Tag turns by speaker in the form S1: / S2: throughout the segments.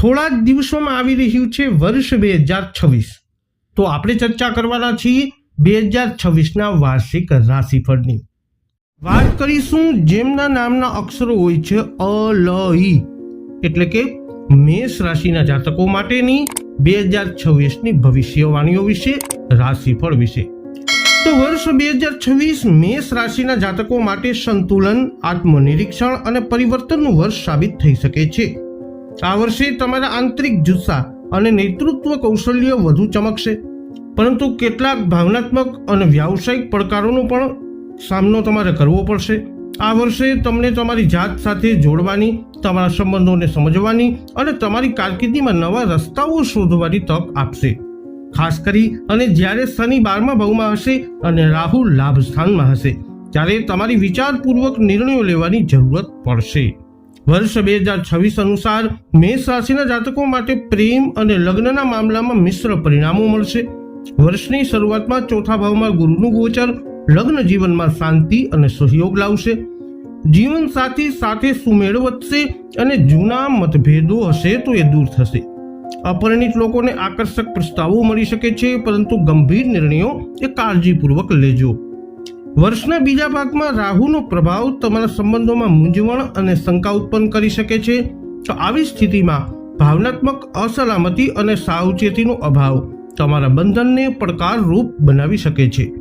S1: થોડા જ દિવસોમાં આવી રહ્યું છે વર્ષ બે હજાર છવ્વીસ. તો આપણે ચર્ચા કરવાના છીએ બે હજાર છવ્વીસના વાર્ષિક રાશિફળની. વાત કરીશું જેમના નામના અક્ષરો હોય છે અ લ ઈ એટલે કે મેષ રાશિના જાતકો માટેની બે હજાર છવ્વીસની ભવિષ્યવાણીઓ વિશે, રાશિફળ વિશે. તો વર્ષ બે હજાર છવ્વીસ મેષ રાશિના જાતકો માટે સંતુલન, આત્મનિરીક્ષણ અને પરિવર્તનનું વર્ષ સાબિત થઈ શકે છે. આ વર્ષે તમારા આંતરિક જુસ્સા અને નેતૃત્વ કૌશલ્ય વધુ ચમકશે. પરંતુ કેટલાક ભાવનાત્મક અને વ્યાવસાયિક પડકારોનો પણ સામનો તમારે કરવો પડશે. આ વર્ષે તમને તમારી જાત સાથે જોડવાની, તમારા સંબંધોને સમજવાની અને તમારી કારકિર્દીમાં નવા રસ્તાઓ શોધવાની તક આપશે. ખાસ કરી અને જ્યારે શનિ બારમા ભાવમાં હશે અને રાહુ લાભ સ્થાનમાં હશે, ત્યારે તમારી વિચારપૂર્વક નિર્ણયો લેવાની જરૂરત પડશે. વર્ષ બે હજાર છવ્વીસ અનુસાર મેષ રાશિના જાતકો માટે પ્રેમ અને લગ્નના મામલામાં મિશ્ર પરિણામો મળશે. વર્ષની શરૂઆતમાં ચોથા ભાવમાં ગુરુનું ગોચર, લગ્ન જીવનમાં શાંતિ અને સહયોગ લાવશે. જીવન સાથી સાથે સુમેળ વધશે અને જૂના મતભેદો હશે તો એ દૂર થશે. અપરિણિત લોકોને આકર્ષક પ્રસ્તાવો મળી શકે છે, પરંતુ ગંભીર નિર્ણયો એ કાળજીપૂર્વક લેજો. વર્ષના બીજા ભાગમાં રાહુનો પ્રભાવ તમારા સંબંધોમાં મૂંઝવણ અને શંકા ઉત્પન્ન કરી શકે છે. તો આવી સ્થિતિમાં ભાવનાત્મક અસલામતી અને સાવચેતીનો અભાવ તમારા બંધનને પડકારરૂપ બનાવી શકે છે.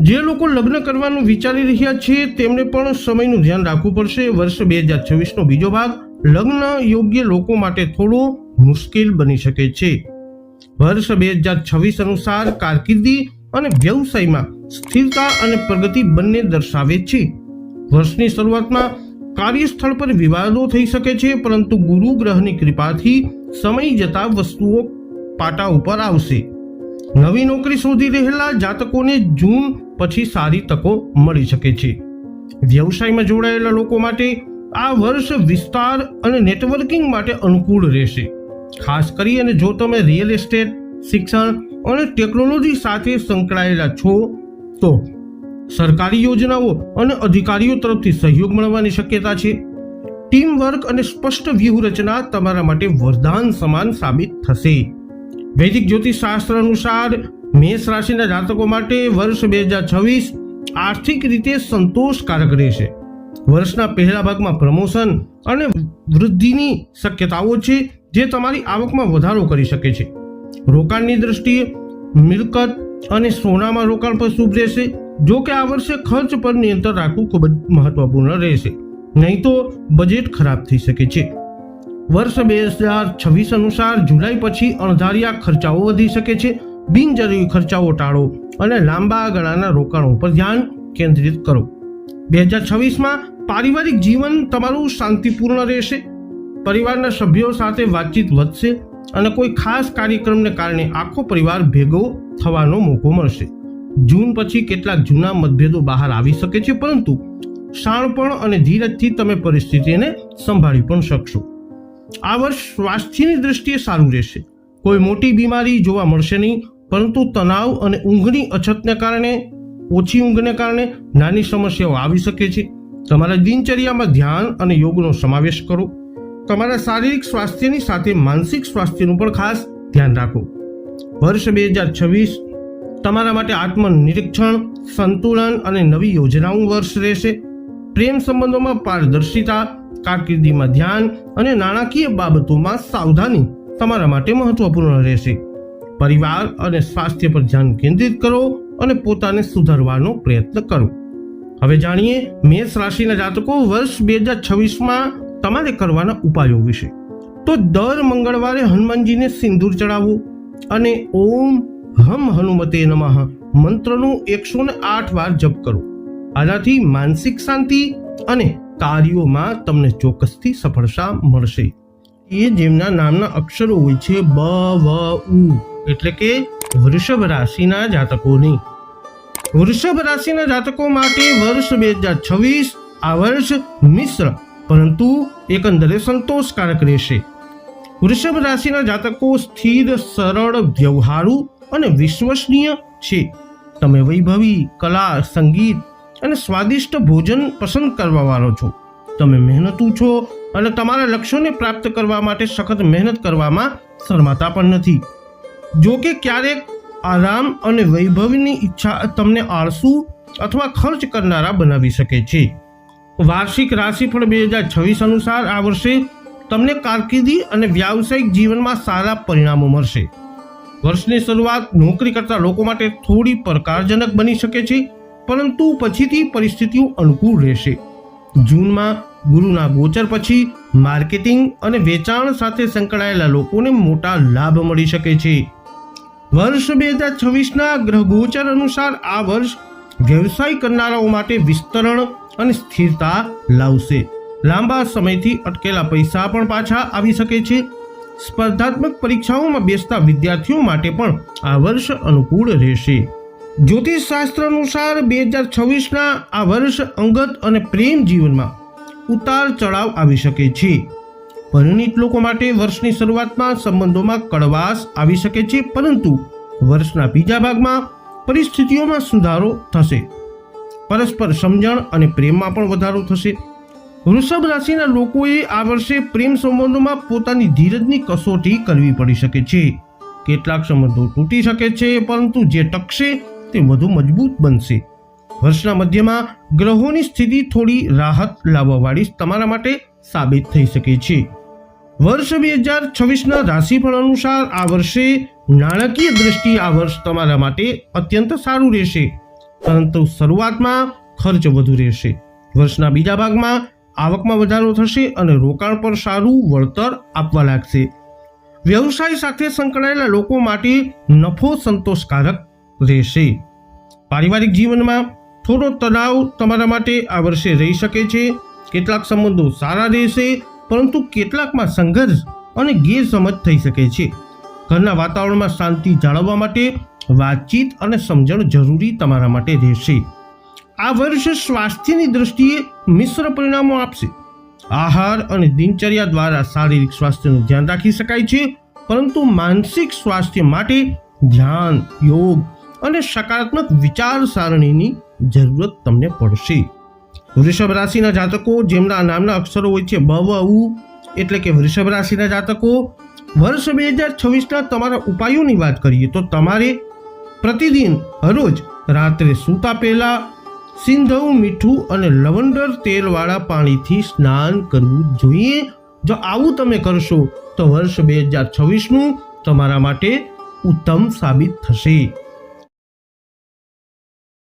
S1: જે લોકો લગ્ન કરવાનું વિચારી રહ્યા છે તેમણે પણ સમયનું ધ્યાન રાખવું પડશે. વર્ષ બે હજાર છવ્વીસનો બીજો ભાગ, લગ્ન યોગ્ય લોકો માટે થોડો મુશ્કેલ બની શકે છે. વર્ષ બે હજાર છવ્વીસ અનુસાર કારકિર્દી અને વ્યવસાયમાં સ્થિરતા અને પ્રગતિ બંને દર્શાવે છે. વર્ષની શરૂઆતમાં કાર્યસ્થળ પર વિવાદો થઈ શકે છે, પરંતુ ગુરુ ગ્રહની કૃપાથી સમય જતા વસ્તુઓ પાટા ઉપર આવશે. નવી નોકરી શોધી રહેલા જાતકોને જૂન પછી સારી તકો મળી શકે છે. વ્યવસાયમાં જોડાયેલા લોકો માટે આ વર્ષ વિસ્તાર અને નેટવર્કિંગ માટે અનુકૂળ રહેશે. ખાસ કરી અને જો તમે રિયલ એસ્ટેટ, શિક્ષણ અને ટેકનોલોજી સાથે સંકળાયેલા છો, તો સરકારી યોજનાઓ અને અધિકારીઓ તરફથી સહયોગ મળવાની શક્યતા છે. ટીમ વર્ક અને સ્પષ્ટ વ્યૂહરચના તમારા માટે વરદાન સમાન સાબિત થશે. વૈદિક જ્યોતિષ શાસ્ત્ર અનુસાર, મેષ રાશિના જાતકો માટે વર્ષ બે હજાર છવ્વીસ આર્થિક રીતે સંતોષકારક રહેશે. વર્ષના પહેલા ભાગમાં પ્રમોશન અને વૃદ્ધિની શક્યતાઓ છે, જે તમારી આવકમાં વધારો કરી શકે છે. રોકાણની દ્રષ્ટિએ મિલકત અને સોનામાં રોકાણ પર શુભ રહેશે, જો કે આ વર્ષે ખર્ચ પર નિયંત્રણ રાખવું ખૂબ જ મહત્વપૂર્ણ રહેશે. નહીં તો બજેટ ખરાબ થઈ શકે છે. વર્ષ બે હજાર છવ્વીસ અનુસાર જુલાઈ પછી અણધાર્યા ખર્ચાઓ વધી શકે છે. બિનજરૂરી ખર્ચાઓ ટાળો અને લાંબા ગાળાના રોકાણો પર ધ્યાન કેન્દ્રિત કરો. બે હજાર છવ્વીસમાં પારિવારિક જીવન તમારું શાંતિપૂર્ણ રહેશે. પરિવારના સભ્યો સાથે વાતચીત વધશે. અને કોઈ ખાસ કાર્યક્રમને કારણે આખો પરિવાર ભેગો થવાનો મોકો મળશે. જૂન પછી કેટલાક જૂના મતભેદો બહાર આવી શકે છે, પરંતુ શાણપણ અને ધીરજથી તમે પરિસ્થિતિને સંભાળી પણ શકશો. આ વર્ષ સ્વાસ્થ્યની દ્રષ્ટિએ સારું રહેશે. કોઈ મોટી બીમારી જોવા મળશે નહીં, પરંતુ તણાવ અને ઊંઘની અછતને કારણે, ઓછી ઊંઘને કારણે નાની સમસ્યાઓ આવી શકે છે. તમારા દિનચર્યામાં ધ્યાન અને યોગનો સમાવેશ કરો. તમારા શારીરિક સ્વાસ્થ્યની સાથે માનસિક સ્વાસ્થ્યનું પણ ખાસ ધ્યાન રાખો. વર્ષ બે હજાર છવ્વીસ તમારા માટે આત્મનિરીક્ષણ, સંતુલન અને નવી યોજનાઓ વર્ષ રહેશે. પ્રેમ સંબંધોમાં પારદર્શિતા, કારકિર્દીમાં ધ્યાન અને નાણાકીય બાબતોમાં સાવધાની તમારા માટે મહત્વપૂર્ણ રહેશે. પરિવાર અને સ્વાસ્થ્ય પર ધ્યાન કેન્દ્રિત કરો અને પોતાને સુધારવાનો પ્રયત્ન કરો. હવે જાણીએ મેષ રાશિના જાતકો વર્ષ બે હજાર છવ્વીસમાં તમારે કરવાના ઉપાયો વિશે. તો દર મંગળવારે હનુમાનજીને સિંદૂર ચડાવવું અને ઓમ હમ હનુમતે નમઃ મંત્રનું એકસો ને આઠ વાર જપ કરો. આનાથી માનસિક શાંતિ અને કાર્યોમાં તમને ચોક્કસથી સફળતા મળશે. એ જેમના નામના અક્ષરો હોય છે બ, વ, ઉ, એટલે કે વૃષભ રાશિના જાતકોની. વૃષભ રાશિના જાતકો માટે વર્ષ બે હજાર છવ્વીસ આ વર્ષ મિશ્ર પરંતુ એકંદરે સંતોષકારક રહેશે. વૃષભ રાશિના જાતકો સ્થિર, સરળ, વ્યવહારુ અને વિશ્વસનીય છે. તમે વૈભવી, કલા, સંગીત અને સ્વાદિષ્ટ ભોજન પસંદ કરવાવાળો છો. તમે મહેનતુ છો અને તમારા લક્ષ્યોને પ્રાપ્ત કરવા માટે સખત મહેનત કરવામાં શરમાતા પણ નથી. જો કે ક્યારેક આરામ અને વૈભવની ઈચ્છા તમને આળસુ અથવા ખર્ચ કરનારા બનાવી શકે છે. વાર્ષિક રાશિફળ બે હજાર છવ્વીસ અનુસાર આ વર્ષે તમને કારકિર્દી અને વ્યાવસાયિક જીવનમાં સારા પરિણામો મળશે. વર્ષની શરૂઆત નોકરી કરતા લોકો માટે થોડી પડકારજનક બની શકે છે, પરંતુ પછીથી પરિસ્થિતિઓ અનુકૂળ રહેશે. જૂનમાં ગુરુના ગોચર પછી માર્કેટિંગ અને વેચાણ સાથે સંકળાયેલા લોકોને મોટા લાભ મળી શકે છે. વર્ષ બે હજાર છવ્વીસના ગ્રહ ગોચર અનુસાર આ વર્ષ વ્યવસાય કરનારાઓ માટે વિસ્તરણ અને સ્થિરતા લાવશે. લાંબા સમયથી અટકેલા પૈસા પણ પાછા આવી શકે છે. સ્પર્ધાત્મક પરીક્ષાઓમાં બેસતા વિદ્યાર્થીઓ માટે પણ આ વર્ષ અનુકૂળ રહેશે. જ્યોતિષ શાસ્ત્ર અનુસાર બે હજાર છવ્વીસના આ વર્ષ અંગત અને પ્રેમ જીવનમાં ઉતાર ચઢાવ આવી શકે છે. પરિણીત લોકો માટે વર્ષની શરૂઆતમાં સંબંધોમાં કડવાશ આવી શકે છે, પરંતુ વર્ષના બીજા ભાગમાં પરિસ્થિતિઓમાં સુધારો થશે. પરસ્પર સમજણ અને પ્રેમમાં પણ વધારો થશે. વૃષભ રાશિના લોકોએ આ વર્ષે પ્રેમ સંબંધોમાં પોતાની ધીરજની કસોટી કરવી પડી શકે છે. કેટલાક સંબંધો તૂટી શકે છે, પરંતુ જે ટકશે તે વધુ મજબૂત બનશે. વર્ષના મધ્યમાં ગ્રહોની સ્થિતિ થોડી રાહત લાવવાવાળી તમારા માટે સાબિત થઈ શકે છે. વર્ષ બે હજાર છવ્વીસના રાશિફળ અનુસાર આ વર્ષે નાણાકીય દ્રષ્ટિ આ વર્ષ તમારા માટે અત્યંત સારું રહેશે. પરંતુ શરૂઆતમાં ખર્ચ વધુ રહેશે. વર્ષના બીજા ભાગમાં આવકમાં વધારો થશે અને રોકાણ પર સારું વળતર આપવા લાગશે. વ્યવસાય સાથે સંકળાયેલા લોકો માટે નફો સંતોષકારક રહેશે. પારિવારિક જીવનમાં થોડો તણાવ તમારા માટે આ વર્ષે રહી શકે છે. કેટલાક સંબંધો સારા રહેશે, પરંતુ કેટલાકમાં સંઘર્ષ અને ગેરસમજ થઈ શકે છે. ઘરના વાતાવરણમાં શાંતિ જાળવવા માટે વાતચીત અને સમજણ જરૂરી તમારા માટે રહેશે. આ વર્ષ સ્વાસ્થ્યની દ્રષ્ટિએ મિશ્ર પરિણામો આપશે. આહાર અને દિનચર્યા દ્વારા શારીરિક સ્વાસ્થ્યનું ધ્યાન રાખી શકાય છે, પરંતુ માનસિક સ્વાસ્થ્ય માટે ધ્યાન, યોગ અને સકારાત્મક વિચારસારણીની જરૂરત તમને પડશે. વૃષભ રાશિના જાતકો જેમના નામના અક્ષરો હોય છે, બ ઉ, એટલે કે વૃષભ રાશિના જાતકો વર્ષ બે હજાર છવ્વીસના તમારા ઉપાયોની વાત કરીએ તો તમારે પ્રતિદિન હરોજ રાત્રે સૂતા પહેલાં સિંધવ, મીઠું અને લવંડર તેલવાળા પાણીથી સ્નાન કરવું જોઈએ. જો આવું તમે કરશો તો વર્ષ બે હજાર છવ્વીસનું તમારા માટે ઉત્તમ સાબિત થશે.